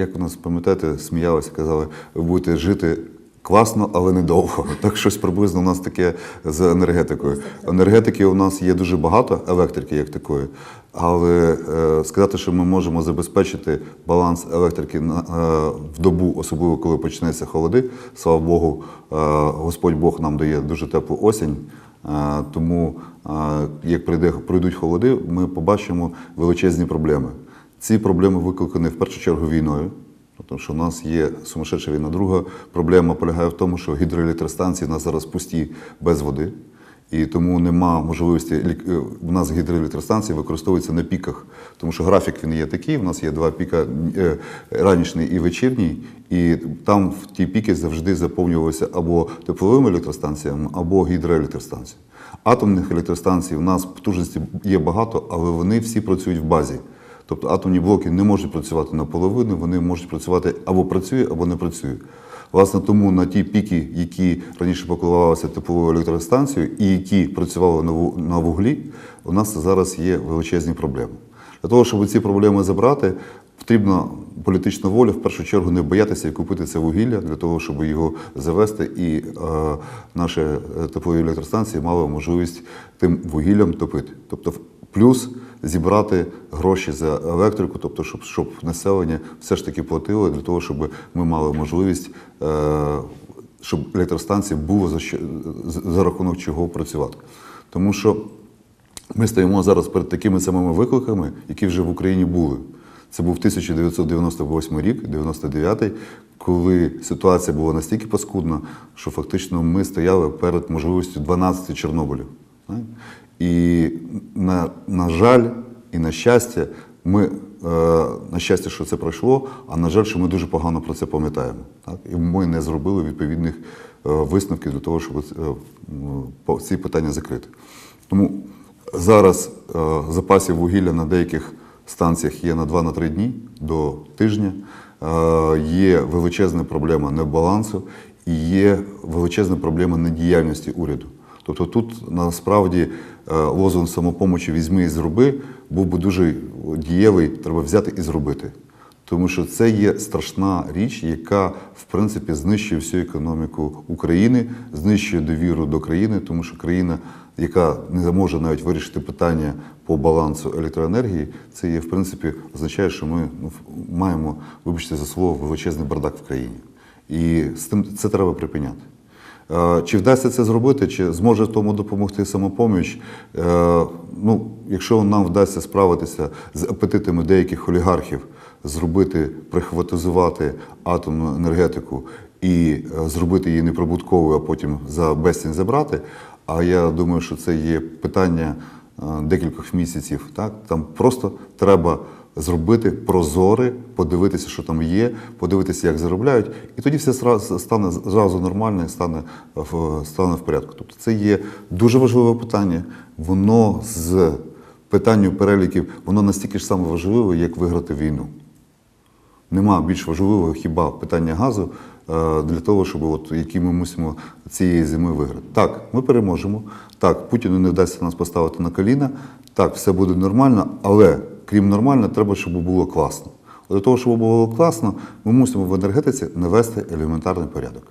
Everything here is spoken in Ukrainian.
Як у нас пам'ятаєте, сміялися, казали, ви будете жити класно, але недовго. Так щось приблизно у нас таке з енергетикою. Енергетики у нас є дуже багато, електрики як такої, але е, сказати, що ми можемо забезпечити баланс електрики на, е, в добу, особливо коли почнеться холоди. Слава Богу, е, Господь Бог нам дає дуже теплу осінь. Е, Тому, е, як прийде, пройдуть холоди, ми побачимо величезні проблеми. Ці проблеми викликані в першу чергу війною, тому що в нас є сумасшедша війна. Друга проблема полягає в тому, що гідроелектростанції в нас зараз пусті без води. І тому нема можливості лік- е, у нас гідроелектростанції використовуються на піках, тому що графік він є такий. У нас є два піка е, ранішній і вечірній, і там в ті піки завжди заповнювалися або тепловими електростанціями, або гідроелектростанціями. Атомних електростанцій у нас потужності є багато, але вони всі працюють в базі. Тобто атомні блоки не можуть працювати наполовину, вони можуть працювати або працює, або не працює. Власне, тому на ті піки, які раніше покривалися тепловою електростанцією і які працювали на ву- вуглі, у нас зараз є величезні проблеми. Для того, щоб ці проблеми забрати, потрібна політична воля, в першу чергу, не боятися і купити це вугілля для того, щоб його завести, і е, наші е, теплові електростанції мали можливість тим вугіллям топити. Тобто, плюс зібрати гроші за електрику, тобто, щоб, щоб населення все ж таки платило для того, щоб ми мали можливість, е, щоб за, що, за- за рахунок чого працювати. Тому що ми стоїмо зараз перед такими самими викликами, які вже в Україні були. Це був 1998 рік, 99-й, коли ситуація була настільки паскудна, що фактично ми стояли перед можливістю 12 Чорнобилів. І на, на жаль, і на щастя, ми е, на щастя, що це пройшло, а на жаль, що ми дуже погано про це пам'ятаємо. Так? І ми не зробили відповідних е, висновків для того, щоб е, ці питання закрити. Тому зараз е, запасів вугілля на деяких станціях є на 2-3 дні до тижня. Е, є величезна проблема небалансу і є величезна проблема недіяльності уряду. Тобто тут насправді е, лозунг самопомочі візьми і зроби був би дуже дієвий, треба взяти і зробити. Тому що це є страшна річ, яка в принципі знищує всю економіку України, знищує довіру до країни, тому що країна, яка не може навіть вирішити питання по балансу електроенергії, це є в принципі означає, що ми ну, маємо, вибачте за слово, величезний бардак в країні. І з тим це треба припиняти. Е, Чи вдасться це зробити, чи зможе тому допомогти самопоміч? Е, Ну, якщо нам вдасться справитися з апетитами деяких олігархів, зробити, прихватизувати атомну енергетику і е, зробити її неприбутковою, а потім за безцінь забрати. А я думаю, що це є питання декількох місяців. Так? Там просто треба зробити прозоре, подивитися, що там є, подивитися, як заробляють, і тоді все стане зразу нормально і стане в, стане в порядку. Тобто це є дуже важливе питання. Воно з питанню переліків, воно настільки ж саме важливе, як виграти війну. Нема більш важливого хіба питання газу е, для того, щоб от які ми мусимо цієї зими виграти. Так, ми переможемо. Так, Путіну не вдасться нас поставити на коліна. Так, все буде нормально, але крім нормально, треба, щоб було класно. Для того, щоб було класно, ми мусимо в енергетиці навести елементарний порядок.